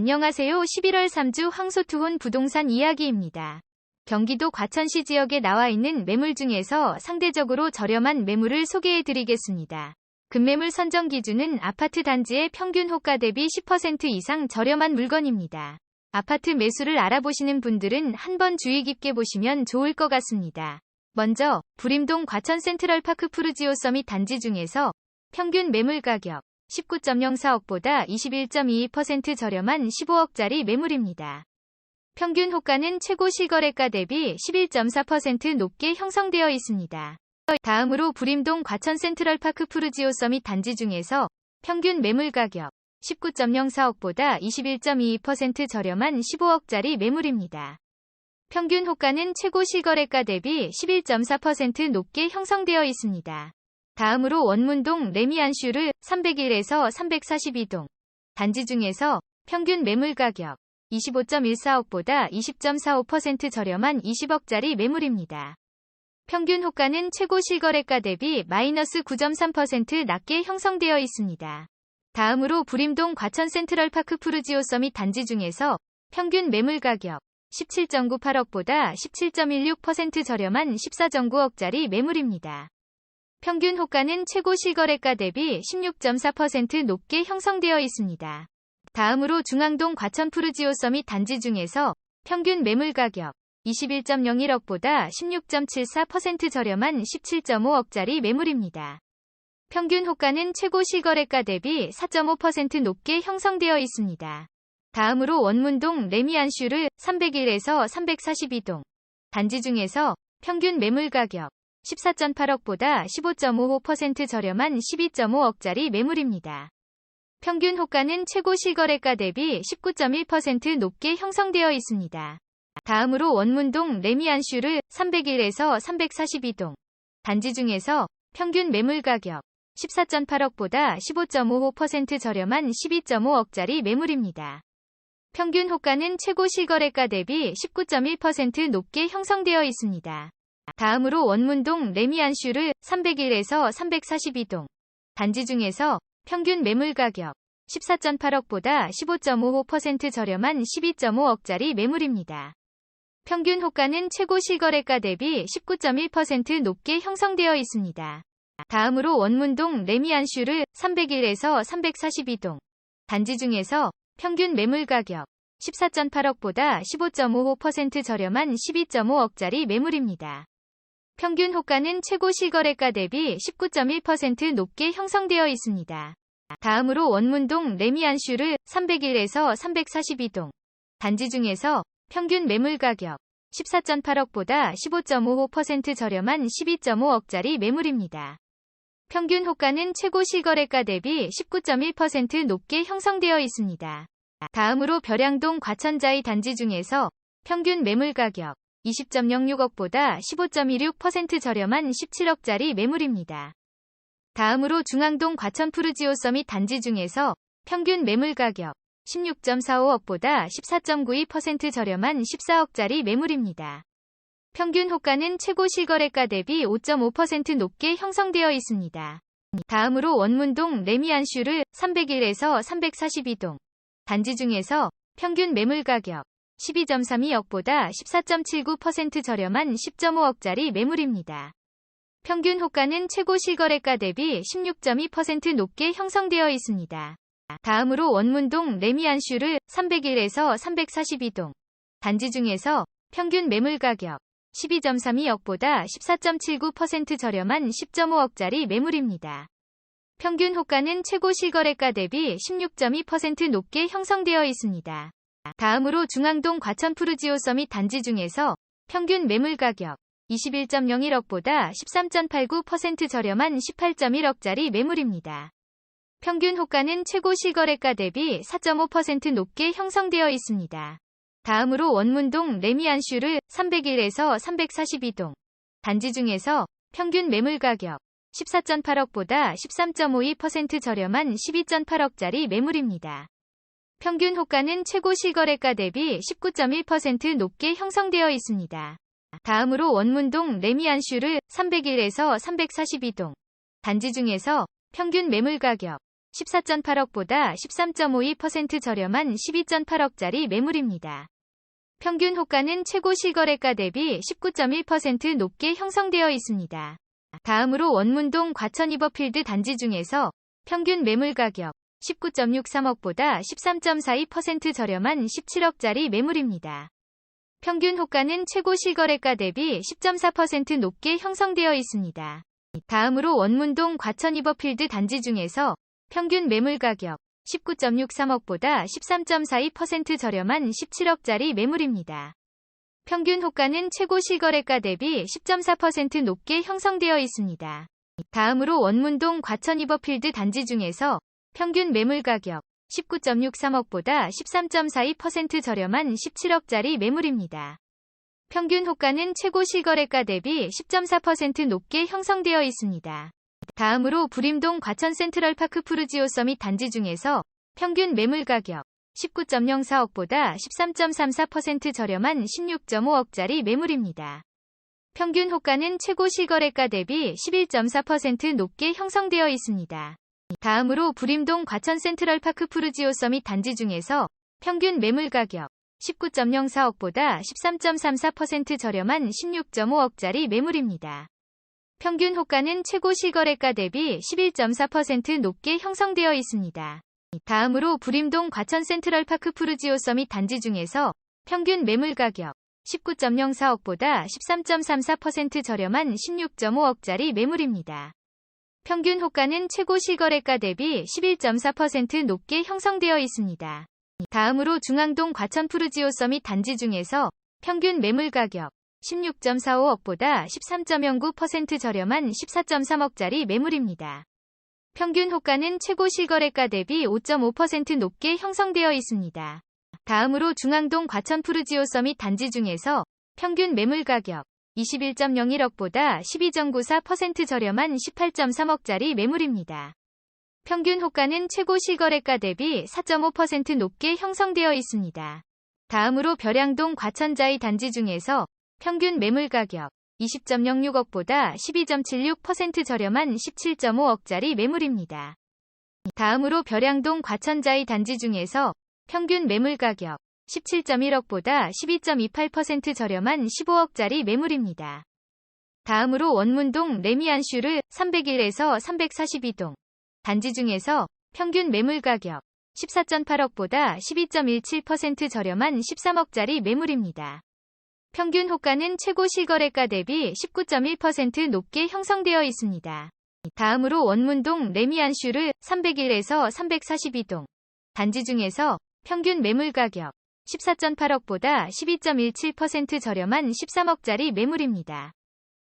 안녕하세요. 11월 3주 황소투혼 부동산 이야기입니다. 경기도 과천시 지역에 나와 있는 매물 중에서 상대적으로 저렴한 매물을 소개해 드리겠습니다. 급매물 선정 기준은 아파트 단지의 평균 호가 대비 10% 이상 저렴한 물건입니다. 아파트 매수를 알아보시는 분들은 한번 주의 깊게 보시면 좋을 것 같습니다. 먼저 부림동 과천 센트럴파크 푸르지오 서밋 단지 중에서 평균 매물 가격 19.04억보다 21.22% 저렴한 15억짜리 매물입니다. 평균 호가는 최고 실거래가 대비 11.4% 높게 형성되어 있습니다. 다음으로 부림동 과천 센트럴파크 푸르지오 서밋 단지 중에서 평균 매물 가격 19.04억보다 21.22% 저렴한 15억짜리 매물입니다. 평균 호가는 최고 실거래가 대비 11.4% 높게 형성되어 있습니다. 다음으로 원문동 레미안슈르 301에서 342동 단지 중에서 평균 매물 가격 25.14억보다 20.45% 저렴한 20억짜리 매물입니다. 평균 호가는 최고 실거래가 대비 마이너스 9.3% 낮게 형성되어 있습니다. 다음으로 부림동 과천 센트럴파크 푸르지오 서밋 단지 중에서 평균 매물 가격 17.98억보다 17.16% 저렴한 14.9억짜리 매물입니다. 평균 호가는 최고 실거래가 대비 16.4% 높게 형성되어 있습니다. 다음으로 중앙동 과천 푸르지오 서밋 단지 중에서 평균 매물 가격 21.01억보다 16.74% 저렴한 17.5억짜리 매물입니다. 평균 호가는 최고 실거래가 대비 4.5% 높게 형성되어 있습니다. 다음으로 원문동 레미안슈르 301에서 342동 단지 중에서 평균 매물 가격 14.8억보다 15.55% 저렴한 12.5억짜리 매물입니다. 평균 호가는 최고 실거래가 대비 19.1% 높게 형성되어 있습니다. 다음으로 원문동 레미안슈르 301에서 342동 단지 중에서 평균 매물 가격 14.8억보다 15.55% 저렴한 12.5억짜리 매물입니다. 평균 호가는 최고 실거래가 대비 19.1% 높게 형성되어 있습니다. 다음으로 원문동 레미안슈르 301에서 342동 단지 중에서 평균 매물 가격 14.8억보다 15.55% 저렴한 12.5억짜리 매물입니다. 평균 호가는 최고 실거래가 대비 19.1% 높게 형성되어 있습니다. 다음으로 원문동 레미안슈르 301에서 342동 단지 중에서 평균 매물 가격 14.8억보다 15.55% 저렴한 12.5억짜리 매물입니다. 평균 호가는 최고 실거래가 대비 19.1% 높게 형성되어 있습니다. 다음으로 원문동 레미안슈르 301에서 342동 단지 중에서 평균 매물 가격 14.8억보다 15.55% 저렴한 12.5억짜리 매물입니다. 평균 호가는 최고 실거래가 대비 19.1% 높게 형성되어 있습니다. 다음으로 벼량동 과천자이 단지 중에서 평균 매물 가격 20.06억보다 15.26% 저렴한 17억짜리 매물입니다. 다음으로 중앙동 과천 푸르지오 서밋 단지 중에서 평균 매물 가격 16.45억보다 14.92% 저렴한 14억짜리 매물입니다. 평균 호가는 최고 실거래가 대비 5.5% 높게 형성되어 있습니다. 다음으로 원문동 레미안슈르 301에서 342동 단지 중에서 평균 매물 가격 12.32억보다 14.79% 저렴한 10.5억짜리 매물입니다. 평균 호가는 최고 실거래가 대비 16.2% 높게 형성되어 있습니다. 다음으로 원문동 레미안슈르 301에서 342동 단지 중에서 평균 매물 가격 12.32억보다 14.79% 저렴한 10.5억짜리 매물입니다. 평균 호가는 최고 실거래가 대비 16.2% 높게 형성되어 있습니다. 다음으로 중앙동 과천 푸르지오 서밋 단지 중에서 평균 매물 가격 21.01억보다 13.89% 저렴한 18.1억짜리 매물입니다. 평균 호가는 최고 실거래가 대비 4.5% 높게 형성되어 있습니다. 다음으로 원문동 레미안슈르 301에서 342동 단지 중에서 평균 매물 가격 14.8억보다 13.52% 저렴한 12.8억짜리 매물입니다. 평균 호가는 최고 실거래가 대비 19.1% 높게 형성되어 있습니다. 다음으로 원문동 레미안슈르 301에서 342동 단지 중에서 평균 매물 가격 14.8억보다 13.52% 저렴한 12.8억짜리 매물입니다. 평균 호가는 최고 실거래가 대비 19.1% 높게 형성되어 있습니다. 다음으로 원문동 과천 이버필드 단지 중에서 평균 매물 가격 19.63억보다 13.42% 저렴한 17억짜리 매물입니다. 평균 호가는 최고 실거래가 대비 10.4% 높게 형성되어 있습니다. 다음으로 원문동 과천 이버필드 단지 중에서 평균 매물 가격 19.63억보다 13.42% 저렴한 17억짜리 매물입니다. 평균 호가는 최고 실거래가 대비 10.4% 높게 형성되어 있습니다. 다음으로 원문동 과천 이버필드 단지 중에서 평균 매물 가격 19.63억보다 13.42% 저렴한 17억짜리 매물입니다. 평균 호가는 최고 실거래가 대비 10.4% 높게 형성되어 있습니다. 다음으로 부림동 과천 센트럴파크 푸르지오 서밋 단지 중에서 평균 매물 가격 19.04억보다 13.34% 저렴한 16.5억짜리 매물입니다. 평균 호가는 최고 실거래가 대비 11.4% 높게 형성되어 있습니다. 다음으로 부림동 과천 센트럴파크 푸르지오 서밋 단지 중에서 평균 매물 가격 19.04억보다 13.34% 저렴한 16.5억짜리 매물입니다. 평균 호가는 최고 실거래가 대비 11.4% 높게 형성되어 있습니다. 다음으로 부림동 과천 센트럴파크 푸르지오 서밋 단지 중에서 평균 매물 가격 19.04억보다 13.34% 저렴한 16.5억짜리 매물입니다. 평균 호가는 최고 실거래가 대비 11.4% 높게 형성되어 있습니다. 다음으로 중앙동 과천 푸르지오 서밋 단지 중에서 평균 매물 가격 16.45억보다 13.09% 저렴한 14.3억짜리 매물입니다. 평균 호가는 최고 실거래가 대비 5.5% 높게 형성되어 있습니다. 다음으로 중앙동 과천 푸르지오 서밋 단지 중에서 평균 매물 가격 21.01억보다 12.94% 저렴한 18.3억짜리 매물입니다. 평균 호가는 최고 실거래가 대비 4.5% 높게 형성되어 있습니다. 다음으로 벼량동 과천자이 단지 중에서 평균 매물 가격 20.06억보다 12.76% 저렴한 17.5억짜리 매물입니다. 다음으로 벼량동 과천자이 단지 중에서 평균 매물 가격 17.1억보다 12.28% 저렴한 15억짜리 매물입니다. 다음으로 원문동 레미안슈르 301에서 342동 단지 중에서 평균 매물 가격 14.8억보다 12.17% 저렴한 13억짜리 매물입니다. 평균 호가는 최고 실거래가 대비 19.1% 높게 형성되어 있습니다. 다음으로 원문동 레미안슈르 301에서 342동 단지 중에서 평균 매물 가격 14.8억보다 12.17% 저렴한 13억짜리 매물입니다.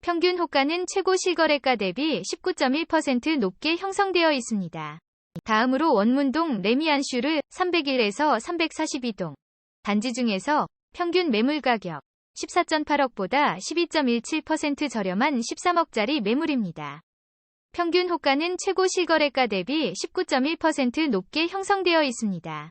평균 호가는 최고 실거래가 대비 19.1% 높게 형성되어 있습니다. 다음으로 원문동 레미안슈르 301에서 342동 단지 중에서 평균 매물 가격 14.8억보다 12.17% 저렴한 13억짜리 매물입니다. 평균 호가는 최고 실거래가 대비 19.1% 높게 형성되어 있습니다.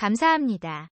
감사합니다.